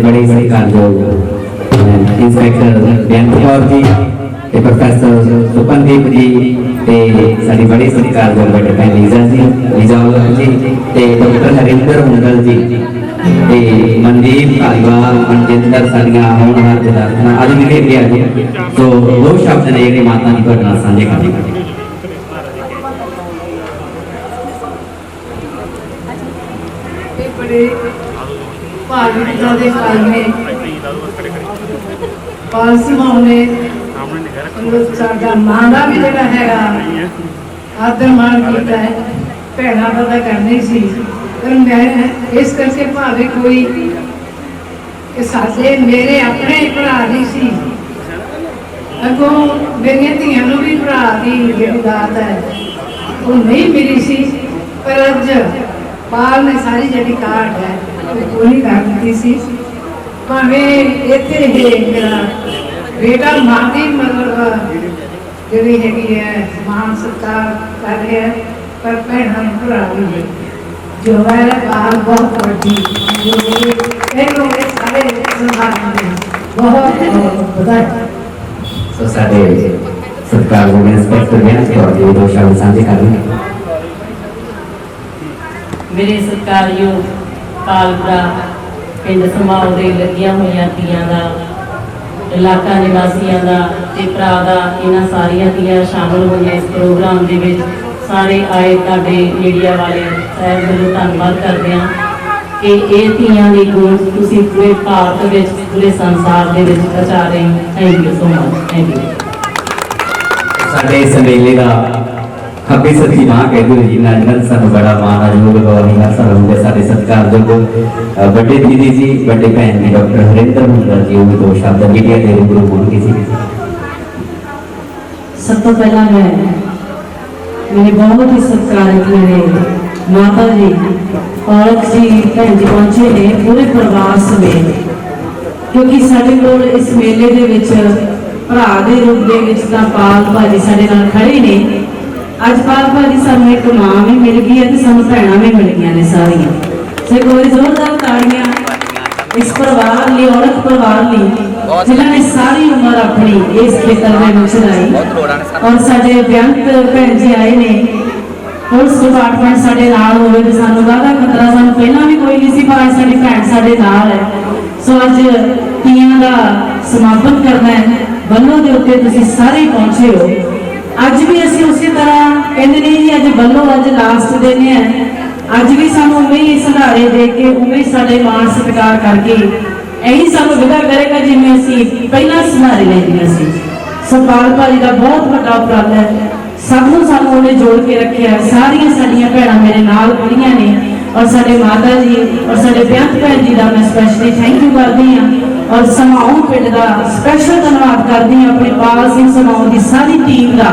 ਬੜੇ ਸਤਿਕਾਰਯੋਗ ਇੰਸਪੈਕਟਰ ਬੇਅੰਤ ਕੌਰ ਜੀ ਤੇ ਪ੍ਰੋਫੈਸਰ ਸੁਪਨਦੀਪ ਜੀ ਤੇ ਸਾਡੀ ਬੜੀ ਸਤਿਕਾਰਯੋਗ ਬੇਟੇ ਭੈਣ ਲੀਜ਼ਾ ਜੀ ਲੀਜ਼ਾ ਜੀ ਤੇ ਡਾਕਟਰ ਹਰਿੰਦਰ ਹੁੰਦਲ ਜੀ ਤੇ ਮਨਦੀਪ ਧਾਲੀਵਾਲ, ਮਨਜਿੰਦਰ ਸਾਡੀਆਂ ਹੋਣਹਾਰ ਵਿਦਿਆਰਥੀਆਂ ਅੱਜ ਮਿਲੇ ਗਿਆ ਜੀ। ਸੋ ਦੋ ਸ਼ਬਦ ਨੇ ਜਿਹੜੇ ਮਾਤਾ ਜੀ ਤੁਹਾਡੇ ਸਾਂਝੇ ਕਰਨੇ ਬੜੇ ਭਾਗੀਦਾਰ ਦੇ ਭਾਈ ਨੇ ਪਾਲ ਸਿੰਘ ਨੇ ਮਾਂ ਦਾ ਵੀ ਜਿਹੜਾ ਹੈਗਾ, ਆਦਰ ਮਾਨ ਕੀਤਾ ਹੈ। ਭੈਣਾਂ ਦਾ ਕਰਨੀ ਸੀ। ਪਰ ਮੈਂ ਇਸ ਕਰਕੇ ਭਾਵੇਂ ਕੋਈ ਕਿ ਸਾਡੇ ਮੇਰੇ ਆਪਣੇ ਭਰਾ ਨਹੀਂ ਸੀ। ਅਗੋਂ ਮੇਰੀਆਂ ਧੀਆਂ ਨੂੰ ਵੀ ਭਰਾ ਦੀ ਜਿਹੜੀ ਦਾਤ ਹੈ, ਉਹ ਨਹੀਂ ਮਿਲੀ ਸੀ। ਪਰ ਅੱਜ ਪਾਲ ਨੇ ਸਾਰੀ ਜਿਹੜੀ ਕਾਟ ਹੈ ਉਹ ਪੂਰੀ ਕਰ ਦਿੱਤੀ ਸੀ। ਭਾਵੇਂ ਇੱਥੇ ਹੀ ਮੇਰਾ ਬੇਟਾ ਮਾਂ ਦੀ ਮਤਲਬ ਜਿਹੜੀ ਹੈਗੀ ਹੈ ਮਾਨ ਸਤਿਕਾਰ ਕਰ ਰਿਹਾ ਹੈ, ਪਰ ਭੈਣਾਂ ਨੂੰ ਭਰਾ ਵੀ ਹੈ ਜੋ ਹੈ ਪਾਲ ਬਹੁਤ ਵੱਡੀ ਇਹ ਲੋਕ ਇਹ ਸਾਰੇ ਸੰਭਾਲਦੇ ਨੇ। ਬਹੁਤ ਬਹੁਤ ਵਧਾਈ। ਸੋ ਸਾਡੇ ਸਤਿਕਾਰਯੋਗ ਇੰਸਪੈਕਟਰ ਬੇਅੰਤ ਕੌਰ ਜੀ ਦੋ ਸ਼ਬਦ ਸਾਂਝੇ ਕਰਨੇ ਮੇਰੇ ਸਤਿਕਾਰਯੋਗ ਪਾਲਪੁਰਾ ਪਿੰਡ ਸਮਾਉ ਦੇ ਲੱਗੀਆਂ ਹੋਈਆਂ ਤੀਆਂ ਦਾ, ਇਲਾਕਾ ਨਿਵਾਸੀਆਂ ਦਾ ਤੇ ਭਰਾ ਦਾ, ਇਹਨਾਂ ਸਾਰੀਆਂ ਤੀਆਂ ਸ਼ਾਮਲ ਹੋਈਆਂ ਇਸ ਪ੍ਰੋਗਰਾਮ ਦੇ ਵਿੱਚ। ਸਾਰੇ ਆਏ ਤੁਹਾਡੇ ਮੀਡੀਆ ਵਾਲੇ, ਸਾਹਿਬ ਵੱਲੋਂ ਧੰਨਵਾਦ ਕਰਦੇ ਹਾਂ ਕਿ ਇਹ ਧੀਆਂ ਦੀ ਗੂੰਜ ਤੁਸੀਂ ਪੂਰੇ ਭਾਰਤ ਵਿੱਚ, ਪੂਰੇ ਸੰਸਾਰ ਦੇ ਵਿੱਚ ਪਹੁੰਚਾ ਰਹੇ ਹੋ। Thank you so much thank you ਸਾਡੇ ਇਸ ਦਾ ਖੱਬੀ ਸੱਚੀ ਮਾਂ ਕਹਿੰਦੇ ਨੇ ਜੀ ਨੰਦਨ ਸਾਨੂੰ ਬੜਾ ਮਾਣ ਅਜੂਬ ਗੌਰੀ ਹਰ ਸਾਲ ਹੁੰਦੇ ਸਾਡੇ ਸਤਿਕਾਰਯੋਗ ਵੱਡੇ ਦੀਦੀ ਜੀ, ਵੱਡੇ ਭੈਣ ਜੀ, ਡਾਕਟਰ ਹਰਿੰਦਰ ਹੁੰਦਰ ਜੀ, ਉਹ ਵੀ ਦੋ ਸ਼ਬਦ ਮੀਡੀਆ ਦੇ ਰੂਬਰੂ ਬੋਲ ਕੇ ਸਭ ਤੋਂ ਪਹਿਲਾਂ ਮੈਂ, ਮੇਰੇ ਬਹੁਤ ਹੀ ਸਤਿਕਾਰਤ ਮੇਰੇ ਮਾਤਾ ਜੀ ਔਰਤ ਜੀ ਭੈਣ ਜੀ ਪਹੁੰਚੇ ਨੇ ਪੂਰੇ ਪਰਿਵਾਰ ਸਮੇਤ। ਕਿਉਂਕਿ ਸਾਡੇ ਕੋਲ ਇਸ ਮੇਲੇ ਦੇ ਵਿੱਚ ਭਰਾ ਦੇ ਰੂਪ ਦੇ ਵਿੱਚ ਤਾਂ ਪਾਲ ਭਾਜੀ ਸਾਡੇ ਨਾਲ ਖੜੇ ਨੇ। ਅੱਜ ਪਾਲ ਭਾਜੀ ਸਾਨੂੰ ਇੱਕ ਮਾਂ ਵੀ ਮਿਲ ਗਈ ਹੈ ਤੇ ਸਾਨੂੰ ਭੈਣਾਂ ਵੀ ਮਿਲ ਗਈਆਂ ਨੇ ਸਾਰੀਆਂ। ਸੇ ਕੋਈ ਜ਼ੋਰਦਾਰ ਤਾੜੀਆਂ ਇਸ ਪਰਿਵਾਰ ਲਈ, ਔਰਤ ਪਰਿਵਾਰ ਲਈ, ਜਿਨ੍ਹਾਂ ਨੇ ਸਾਰੀ ਉਮਰ ਆਪਣੀ ਇਸ ਖੇਤਰ ਦੇ ਵਿੱਚ ਲਾਈ ਔਰ ਸਾਡੇ ਬੇਅੰਤ ਭੈਣ ਜੀ ਆਏ ਨੇ। ਪੁਲਿਸ ਡਿਪਾਰਟਮੈਂਟ ਸਾਡੇ ਨਾਲ ਹੋਵੇ ਤੇ ਸਾਨੂੰ ਕਾਹਦਾ ਖਤਰਾ ਸਾਨੂੰ ਪਹਿਲਾਂ ਵੀ ਕੋਈ ਨਹੀਂ ਸੀ ਪਰ ਸਾਡੀ ਭੈਣ ਸਾਡੇ ਨਾਲ ਹੈ। ਸੋ ਅੱਜ ਤੀਆਂ ਦਾ ਸਮਾਪਨ ਕਰਨਾ ਹੈ। ਬੱਲੋ ਦੇ ਉੱਤੇ ਤੁਸੀਂ ਸਾਰੇ ਪਹੁੰਚੇ ਹੋ। ਅੱਜ ਵੀ ਅਸੀਂ ਉਸੇ ਤਰ੍ਹਾਂ ਕਹਿੰਦੇ ਨੇ ਜੀ, ਅੱਜ ਬੱਲੋ ਅੱਜ ਲਾਸਟ ਦਿਨ ਹੈ। ਅੱਜ ਵੀ ਸਾਨੂੰ ਉਵੇਂ ਹੀ ਸੰਧਾਰੇ ਦੇ ਕੇ, ਉਵੇਂ ਸਾਡੇ ਮਾਣ ਸਤਿਕਾਰ ਕਰਕੇ ਇਹੀ ਸਾਨੂੰ ਵਿਦਾ ਕਰੇਗਾ ਜਿਵੇਂ ਅਸੀਂ ਪਹਿਲਾਂ ਸੰਧਾਰੇ ਲੈਂਦੀਆਂ ਸੀ। ਸੋ ਪਾਲ ਭਾਜੀ ਦਾ ਬਹੁਤ ਵੱਡਾ ਉਪਰਾਲਾ ਹੈ। ਸਭ ਨੂੰ ਸਾਨੂੰ ਉਹਨੇ ਜੋੜ ਕੇ ਰੱਖਿਆ ਸਾਰੀਆਂ ਸਾਡੀਆਂ ਭੈਣਾਂ ਮੇਰੇ ਨਾਲ ਖੜੀਆਂ ਨੇ। ਔਰ ਸਾਡੇ ਮਾਤਾ ਜੀ ਔਰ ਸਾਡੇ ਬਿਆੰਤ ਭੈਣ ਜੀ ਦਾ ਮੈਂ ਸਪੈਸ਼ਲੀ ਥੈਂਕ ਯੂ ਕਰਦੀ ਹਾਂ। ਔਰ ਸਮਾਉਂ ਪਿੰਡ ਦਾ ਸਪੈਸ਼ਲ ਧੰਨਵਾਦ ਕਰਦੀ ਹਾਂ ਆਪਣੇ ਪਾਲ ਸਿੰਘ ਸਮਾਉਂ ਦੀ ਸਾਰੀ ਟੀਮ ਦਾ,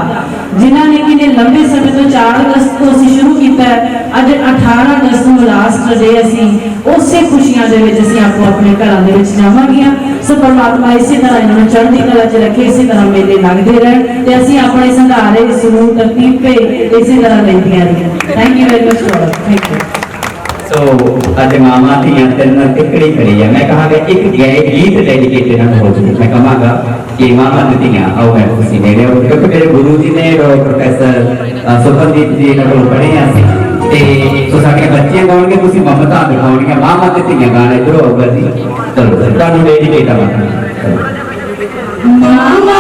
ਜਿਨ੍ਹਾਂ ਨੇ ਕਿ ਲੰਬੇ ਸਮੇਂ ਤੋਂ 4 ਅਗਸਤ ਤੋਂ ਅਸੀਂ ਸ਼ੁਰੂ ਕੀਤਾ ਅੱਜ 18 ਅਗਸਤ ਨੂੰ ਲਾਸਟ ਡੇ ਅਸੀਂ ਉਸੇ ਖੁਸ਼ੀਆਂ ਦੇ ਵਿੱਚ ਅਸੀਂ ਆਪੋ ਆਪਣੇ ਘਰਾਂ ਦੇ ਵਿੱਚ ਜਾਵਾਂਗੀਆਂ ਸੋ ਪਰਮਾਤਮਾ ਇਸੇ ਤਰ੍ਹਾਂ ਇਹਨਾਂ ਨੂੰ ਚੜ੍ਹਦੀ ਕਲਾ 'ਚ ਰੱਖੇ, ਇਸੇ ਤਰ੍ਹਾਂ ਮੇਲੇ ਲੱਗਦੇ ਰਹਿਣ ਤੇ ਅਸੀਂ ਆਪਣੇ ਸੰਧਾਰੇ ਸਰੂਰ ਤਰਤੀਬ ਤੇ ਇਸੇ ਤਰ੍ਹਾਂ ਲੈਂਦੀਆਂ ਰਹੀਆਂ thank you very much thank you so ਅੱਜ ਮਾਮਾ ਧੀਆਂ ਤਿੰਨ ਟਿਕੜੀ ਖੜੀ ਹੈ ਮੈਂ ਕਹਾਂਗਾ ਇੱਕ ਗਏ ਗੀਤ ਡੈਡੀਕੇਟਡ ਨਾ ਹੋ ਜਾਵੇ। ਮੈਂ ਕਹਾਂਗਾ ਕਿ ਮਾਮਾ ਦੀਆਂ ਆਓ ਮੈਂ ਤੁਸੀਂ ਨੇੜੇ। ਆਓ ਕਿਉਂਕਿ ਮੇਰੇ ਗੁਰੂ ਜੀ ਨੇ ਔਰ ਪ੍ਰੋਫੈਸਰ ਅ, ਜੀ ਇਹਨਾਂ ਕੋਲ ਪੜ੍ਹੇ ਆ। ਅਸੀਂ ਤੇ ਸੋ ਸਾਡੇ ਬੱਚੇ ਗਾਉਣਗੇ ਤੁਸੀਂ ਮਮਤਾ ਦਿਖਾਉਣੀਆਂ ਮਾਮਾ ਤੇ ਧੀਆਂ ਗਾਣੇ ਇਧਰੋਂ ਆਊਗਾ ਜੀ। ਚਲੋ ਤੁਹਾਨੂੰ ਡੈਡੀਕੇਟ ਆ ਮਾਤਾ ਮਾਮਾ